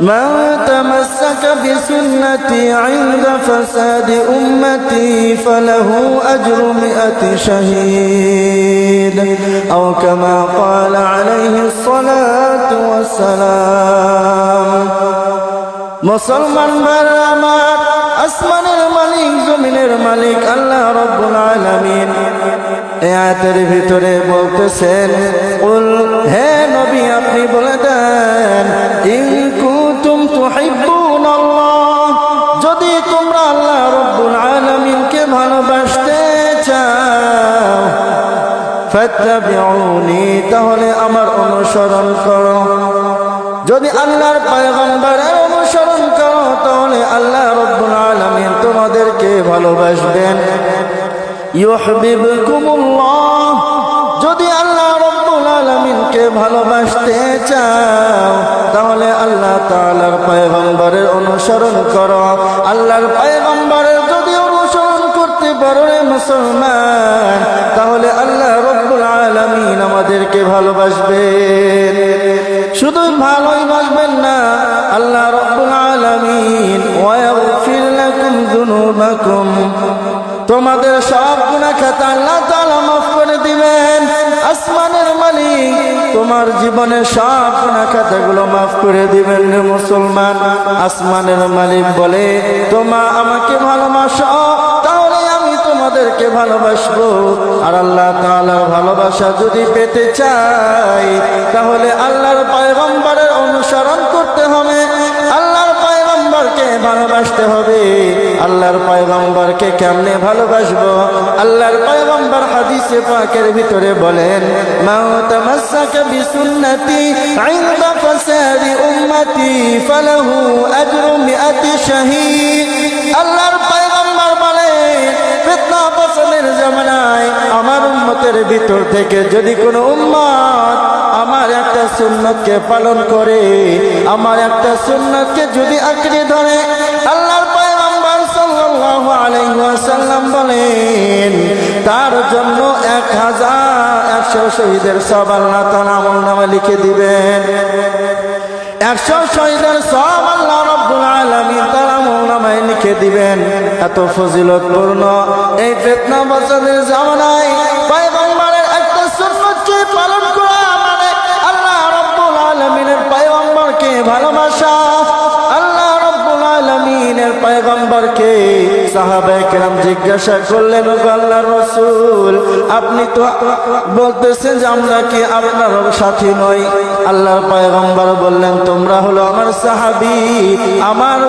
من تمسك بسنتي عند فساد أمتي فله أجر مئة شهيد أو كما قال عليه الصلاة والسلام মুসলমান ভাইরা আমার আসমানের মালিক জমিনের মালিক আল্লাহ রব্বুল আলামিন এই আয়াতের ভিতরে বলতেছেন উল হে নবী আপনি বলে তাহলে আমার অনুসরণ করো। যদি আল্লাহর পয়গম্বরের অনুসরণ করো, তাহলে আল্লাহ রব্বুল আলামিন তোমাদেরকে ভালোবাসবেন। যদি আল্লাহ রব্বুল আলামিনকে ভালোবাসতে চাও, তাহলে আল্লাহ তাআলার পয়গম্বরের অনুসরণ করো। আল্লাহর পয়গম্বরের যদি অনুসরণ করতে পারো মুসলমান আমাদেরকে ভালোবাসবেন। শুধু ভালোই বাসবেন না, আল্লাহ রব্বুল তোমাদের সব গুনাহ খাতা আল্লাহ তাআলা মাফ করে দিবেন। আসমানের মালিক, তোমার জীবনে সব গুনাহ খাতাগুলো মাফ করে দিবেন মুসলমান। আসমানের মালিক বলে তোমা আমাকে ভালোবাসো তোমাদেরকে ভালোবাসবো। আর আল্লাহ তাআলার ভালোবাসা যদি পেতে চাই, তাহলে আল্লাহর পয়গম্বরের অনুসরণ করতে হবে। আল্লাহর পয়গম্বরকে ভালোবাসতে হবে। আল্লাহর পয়গম্বরকে কেমনে ভালোবাসবো? আল্লাহর পয়গম্বর হাদিসে পাকের ভিতরে বলেন আল্লাহর উম্মতের ভিতর থেকে যদি কোনো উম্মত আমার একটা সুন্নতকে পালন করে, আমার একটা সুন্নতকে যদি আঁকড়ে ধরে, আল্লাহর বলেন, তার জন্য এক হাজার একশো শহীদের সব আল্লাহ আমল নামে লিখে দিবেন। একশো শহীদের সব আল্লাহ আমল নামায় লিখে দিবেন। এত ফজিলতপূর্ণ। এই ফিতনা বছরের জামানায় পয়গম্বরের একটা সুন্নতকে পালন করা মানে আল্লাহ রব্বুল আলামিনের পয়গম্বরকে ভালোবাসা। আল্লাহ রব্বুল আলামিনের পয়গম্বরকে সাহাবায়ে কেরাম জিজ্ঞাসা করলেন আল্লাহর রাসূল, আপনি তো বলতেছেন যে আমরা কি আপনার সাথী নই? আল্লাহর পয়গম্বর বললেন, তোমরা হলো আমার সাহাবী, আমার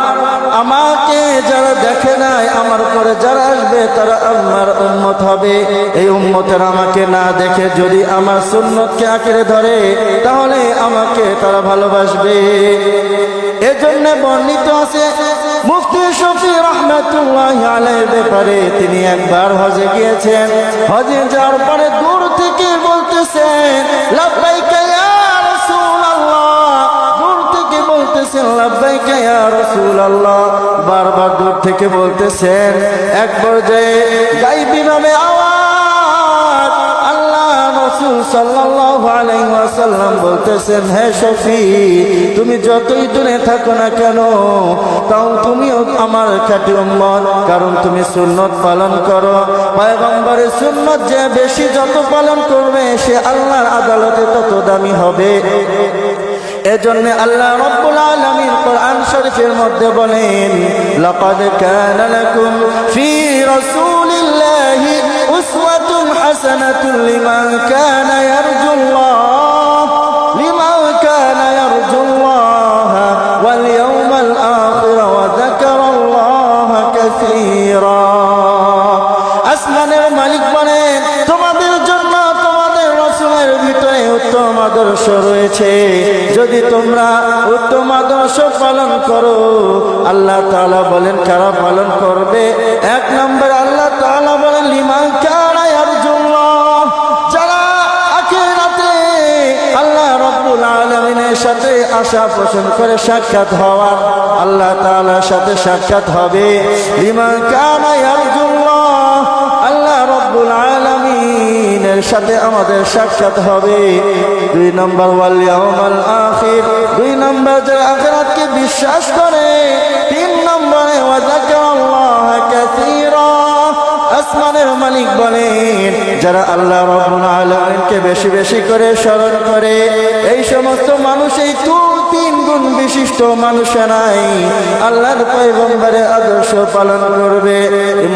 আমাকে যারা দেখে নাই, আমার পরে যারা আসবে, তারা আমার উম্মত হবে। এই উম্মতের আমাকে না দেখে যদি আমার সুন্নতকে আঁকড়ে ধরে, তাহলে আমাকে তারা ভালোবাসবে। এজন্য বর্ণিত আছে, মুফতি শফি রহমাতুল্লাহ আলাইহির ব্যাপারে তিনি একবার হজে গিয়েছেন। হজে যাওয়ার পরে দূর থেকে বলতেছেন, লাব্বাইকা বলতেছেন লাব্বাইকা ইয়া রাসূলুল্লাহ। বারবার দূর থেকে বলতেছেন এক পর্যায়ে গাইবি নামে আওয়াজ আল্লাহ রাসূল সাল্লাল্লাহু আলাইহি ওয়াসাল্লাম বলতেছেন, হে শফি তুমি যতই দূরে থাকো না কেন তাও তুমিও আমার খাঁটি উম্মত। কারণ তুমি সুন্নত পালন করো। পয়গম্বরের সুন্নত যে বেশি যত পালন করবে, সে আল্লাহর আদালতে তত দামি হবে। এজন্য আল্লাহ রব্বুল আলামিন কোরআন শরীফের মধ্যে বলেন, লাকাদ কানা লাকুম ফি রাসূলিল্লাহি উসওয়াতুন হাসানাতুন লিমান কানা ইয়ারজুল্লাহ, লিমান কানা ইয়ারজুল্লাহ, ওয়াল ইয়াওমাল আখির ওয়া আসমানের মালিক বলেন, তোমাদের জন্য তোমাদের রসুলের ভিতরে উত্তম আদর্শ রয়েছে। যদি তোমরা উত্তম আদর্শ পালন করো, আল্লাহ তাআলা বলেন, কারা পালন করবে? এক নম্বর আল্লাহ তাআলা বলেন আলামিনের সাথে আশা পোষণ করে সাক্ষাৎ হওয়ার, আল্লাহ তাআলার সাথে সাক্ষাৎ হবে। লিমান কানা সাথে আমাদের সাক্ষাৎ হবে। দুই নম্বর ওয়াল আখির। দুই নম্বর যারা আখরাতকে বিশ্বাস করে, তিন নম্বরে আসমানের মালিক বলেন, যারা আল্লাহ রব্বুল আলামিনকে বেশি বেশি করে স্মরণ করে, এই সমস্ত মানুষই তিন গুণ বিশিষ্ট মানুষে নাই। আল্লাহর পয়গম্বরের আদর্শ পালন করবে।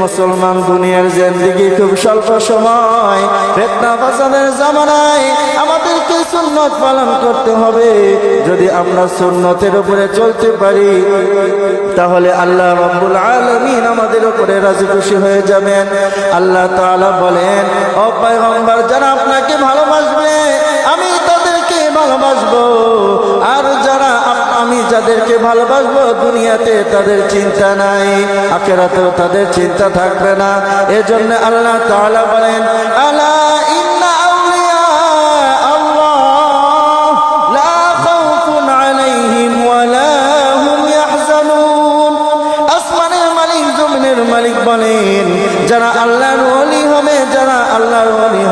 মুসলমান দুনিয়ার জিন্দেগি খুব স্বল্প সময়। ফেতনা ফাসাদের জামানায় আমাদেরকে সুন্নত পালন করতে হবে। যদি আমরা সুন্নতের উপরে চলতে পারি, তাহলে আল্লাহ রব্বুল আলামিন আমাদের উপরে রাজি খুশি হয়ে যাবেন। আল্লাহ তাআলা বলেন, ও পয়গম্বর, যারা আপনাকে ভালোবাসবে আমি যাদেরকে ভালোবাসবো দুনিয়াতে তাদের চিন্তা নাই, আখেরাতেও তাদের চিন্তা থাকবে না। এজন্য আল্লাহ তাআলা বলেন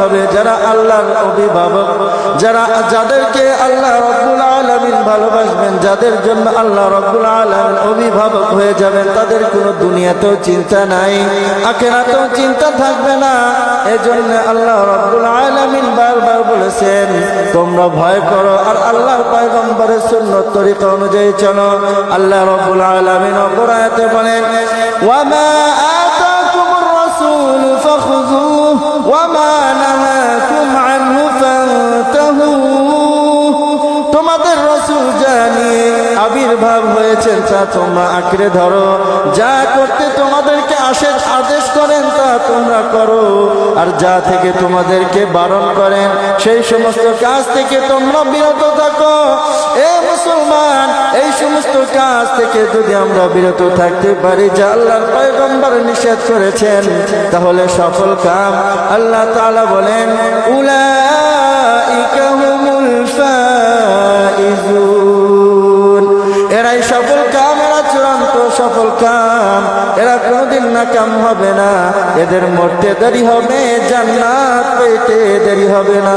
হবে, যারা আল্লাহর অভিভাবক, যারা যাদেরকে আল্লাহ রব্বুল আলামিন ভালোবাসবেন, যাদের জন্য আল্লাহ রব্বুল আলামিন অভিভাবক হয়ে যাবেন, তাদের কোনো দুনিয়াতেও চিন্তা নাই, আখেরাতেও চিন্তা থাকবে না। এজন্য আল্লাহ রব্বুল আলামিন বারবার বলেছেন, তোমরা ভয় করো, আর আল্লাহর পয়গম্বরের সুন্নত তরিকা অনুযায়ী চলো। আল্লাহ রব্বুল আলামিন অপর আয়াতে বলেন ওয়ামা আতাকুমুর রাসূল ফাখুযুহু তোমাদের রসুল জানিয়ে আবির্ভাব হয়েছেন তা তোমরা আঁকড়ে ধরো। যা করতে আসে আদেশ করেন, তা তোমরা করো। আর যা থেকে তোমাদেরকে বারণ করেন, সেই সমস্ত কাজ থেকে তোমরা বিরত থাকো। এ মুসলমান, এই সমস্ত কাজ থেকে যদি আমরা বিরত থাকতে পারি, যা আল্লাহর পয়গম্বর নিষেধ করেছেন, তাহলে সফল কাম। আল্লাহ তালা বলেন ফাইজুন। এরাই সফল কাম, এরা চূড়ান্ত সফল কাম। কোনোদিন না কাম হবে না। এদের মরতে দেরি হবে জান্নাত পেতে দেরি হবে না।